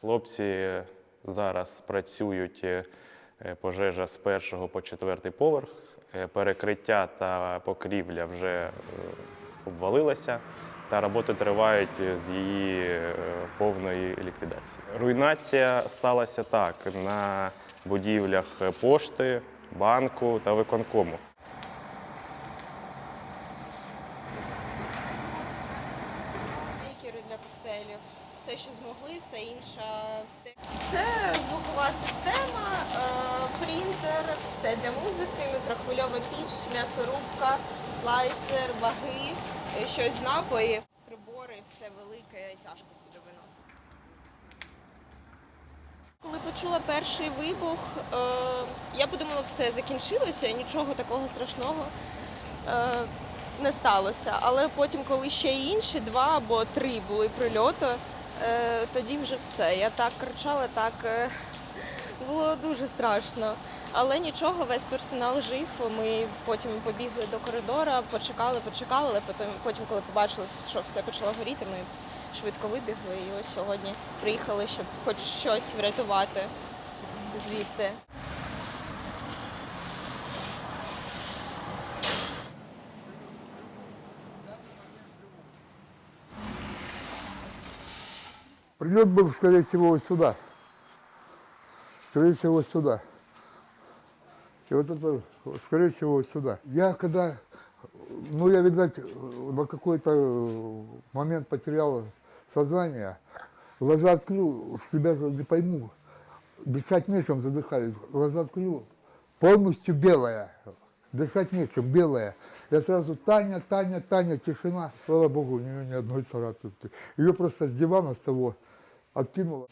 Хлопці зараз працюють е, пожежа з першого по четвертий поверх. Е, Перекриття та покрівля вже е, обвалилася, та роботи тривають з її повної ліквідації. Руйнація сталася так на будівлях пошти, банку та виконкому. Мейкери для коктейлів. Все, що змогли, все інше. Це звукова система, е, принтер, все для музики, мікрохвильова піч, м'ясорубка, слайсер, ваги, е, щось з напоїв, прибори, все велике, тяжко буде виносити. Коли почула перший вибух, е, я подумала, все закінчилося, нічого такого страшного не сталося. Але потім, коли ще інші два або три були прильоти, тоді вже все. Я так кричала, так е, було дуже страшно. Але нічого, весь персонал жив. Ми потім побігли до коридора, почекали, почекали, але потім, потім коли побачили, що все почало горіти, ми швидко вибігли і ось сьогодні приїхали, щоб хоч щось врятувати звідти. Прилет был, скорее всего, вот сюда. Скорее всего, сюда. И вот это, скорее всего, сюда. Я когда, ну, я, видать, на какой-то момент потерял сознание, глаза открыл, себя же не пойму, дышать нечем, задыхались, глаза открыл, полностью белая, дышать нечем, белая. Я сразу, Таня, Таня, Таня, тишина. Слава Богу, у нее ни одной царапинки. Ее просто с дивана, с того, Aktif olarak.